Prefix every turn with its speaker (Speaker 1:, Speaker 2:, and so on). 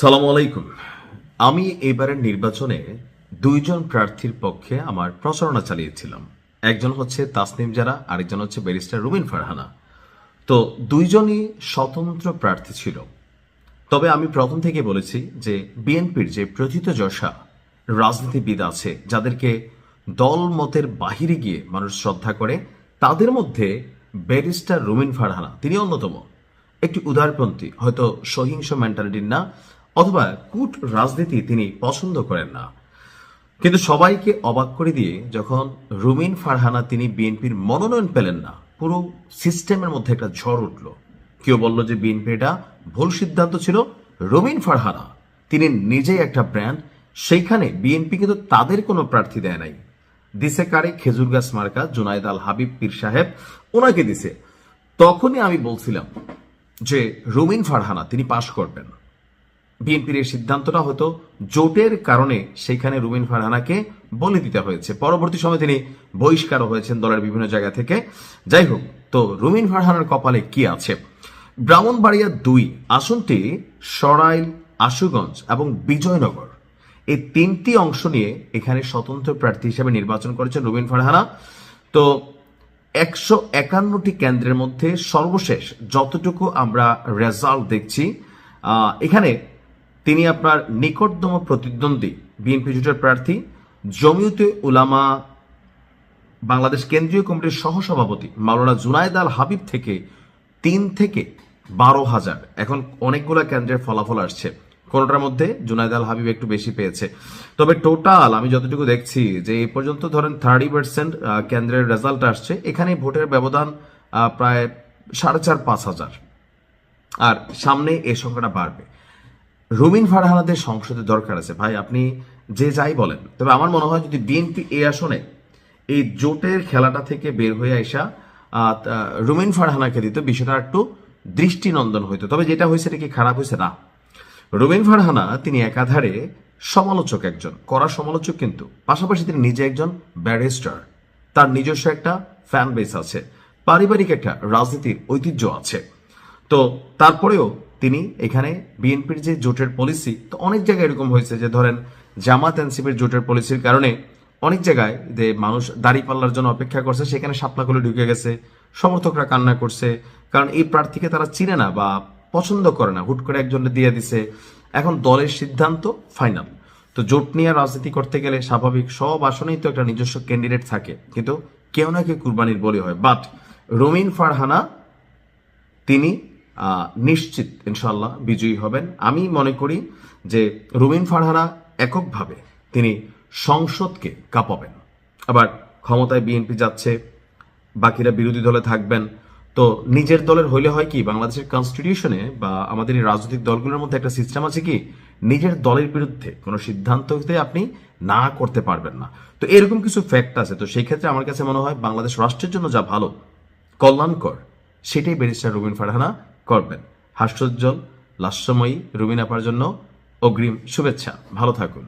Speaker 1: সালাম আলাইকুম। আমি এবারের নির্বাচনে দুইজন প্রার্থীর পক্ষে আমার প্রচারণা চালিয়েছিলাম। একজন হচ্ছে তাসনিম জারা, আরেকজন হচ্ছে ব্যারিস্টার রুবিন ফারহানা। তো দুইজনই স্বতন্ত্র প্রার্থী ছিল। তবে আমি প্রথম থেকে বলেছি যে বিএনপির যে প্রথিত যশা, রাজনীতিবিদ আছে, যাদেরকে দল মতের বাহিরে গিয়ে মানুষ শ্রদ্ধা করে, তাদের মধ্যে ব্যারিস্টার রুমিন ফারহানা তিনি অন্যতম। একটি উদারপন্থী, হয়তো সহিংস মেন্টালিটির না অথবা কূট রাজনীতি তিনি পছন্দ করেন না। কিন্তু সবাইকে অবাক করে দিয়ে যখন রুমিন ফারহানা তিনি বিএনপির মনোনয়ন পেলেন না, পুরো সিস্টেমের মধ্যে একটা ঝড় উঠল। কেউ বলল যে বিএনপি এটা ভুল সিদ্ধান্ত ছিল, রুমিন ফারহানা, তিনি নিজেই একটা ব্র্যান্ড, সেইখানে বিএনপি কিন্তু তাদের কোনো প্রার্থী দেয় নাই। দিছে কারে? খেজুর গাছ মার্কা, জুনাইদ আল হাবিব, পীর সাহেব, ওনাকে দিছে। তখনই আমি বলছিলাম যে রুমিন ফারহানা, তিনি পাশ করবেন বিএনপির এই সিদ্ধান্তটা হয়তো জোটের কারণে সেখানে রুমিন ফারহানাকে বলে দিতে হয়েছে। পরবর্তী সময় তিনি বহিষ্কারও হয়েছেন দলের বিভিন্ন জায়গা থেকে। যাই হোক, তো রুমিন ফারহানার কপালে কি আছে? ব্রাহ্মণবাড়িয়া দুই, আসনটি সরাইল, আশুগঞ্জ এবং বিজয়নগর। এই তিনটি অংশ নিয়ে এখানে স্বতন্ত্র প্রার্থী হিসেবে নির্বাচন করেছেন রুবিন ফারহানা। তো একশো একান্নটি কেন্দ্রের মধ্যে সর্বশেষ যতটুকু আমরা রেজাল্ট দেখছি এখানে তিনি আপনার নিকটতম প্রতিদ্বন্দ্বী বিএনপি জোটের প্রার্থী, জমিয়তে উলামা বাংলাদেশ কেন্দ্রীয় কমিটির সহসভাপতি মাওলানা জুনায়দ আল হাবিব থেকে তিন থেকে বারো হাজার। এখন অনেকগুলো কেন্দ্রের ফলাফল আসছে। কোনোটার মধ্যে? জুনায়দ আল হাবিব একটু বেশি পেয়েছে। তবে টোটাল আমি যতটুকু দেখছি যে এই পর্যন্ত ধরেন থার্টি পার্সেন্ট কেন্দ্রের রেজাল্ট আসছে। এখানে ভোটের ব্যবধান প্রায় সাড়ে চার পাঁচ হাজার। আর সামনে এ সংখ্যাটা বাড়বে। রুমিন ফারহানাদের সংসদে দরকার আছে। ভাই, আপনি যে যাই বলেন। তবে আমার মনে হয় যদি বিএনপি এই আসনে এই জোটের খেলাটা থেকে বের হয়ে আসা রুমিন ফারহানাকে দিত, বিষয়টা একটু দৃষ্টিনন্দন হইতো। তবে যেটা হয়েছে এটা কি খারাপ হয়েছে না। রুমিন ফারহানা তিনি একাধারে সমালোচক একজন, কড়া সমালোচক কিন্তু। পাশাপাশি তিনি নিজে একজন ব্যারিস্টার। তার নিজস্ব একটা ফ্যান বেস আছে। পারিবারিক একটা রাজনীতির ঐতিহ্য আছে। তো তারপরেও তিনি এখানে বিএনপির যে জোটের পলিসি তো অনেক জায়গায় এরকম হয়েছে যে ধরেন জামাত এনসিপির জোটের পলিসির কারণে অনেক জায়গায় যে মানুষ দাড়ি পাল্লার জন্য অপেক্ষা করছে, সেখানে শাপলা খুলে ঢুকে গেছে, সমর্থকরা কান্না করছে, কারণ এই প্রার্থীকে তারা চিনে না বা পছন্দ করে না, হুট করে একজনকে দিয়ে দিছে। এখন দলের সিদ্ধান্ত ফাইনাল তো জোট নিয়ে রাজনীতি করতে গেলে স্বাভাবিক সব আসনেই তো একটা নিজস্ব ক্যান্ডিডেট থাকে, কিন্তু কেউ না কেউ কুরবানির বলি হয়। বাট রমিন ফারহানা, তিনি নিশ্চিত ইনশাল্লাহ বিজয়ী হবেন। আমি মনে করি যে রুমিন ফারহানা এককভাবে তিনি সংসদকে কাঁপাবেন। আবার ক্ষমতায় বিএনপি যাচ্ছে, বাকিরা বিরোধী দলে থাকবেন। তো নিজের দলের হইলে হয় কি, বাংলাদেশের কনস্টিটিউশনে বা আমাদের এই রাজনৈতিক দলগুলোর মধ্যে একটা সিস্টেম আছে কি, নিজের দলের বিরুদ্ধে কোনো সিদ্ধান্ত হতে আপনি না করতে পারবেন না। তো এরকম কিছু ফ্যাক্ট আছে। তো সেই ক্ষেত্রে আমার কাছে মনে হয় বাংলাদেশ রাষ্ট্রের জন্য যা ভালো, কল্যাণকর, সেটাই ব্যারিস্টার রুবিন ফারহানা করবেন। হাস্যোজ্জ্বল লাস্যময়ী রুমিনাপার জন্য অগ্রিম শুভেচ্ছা। ভালো থাকুন।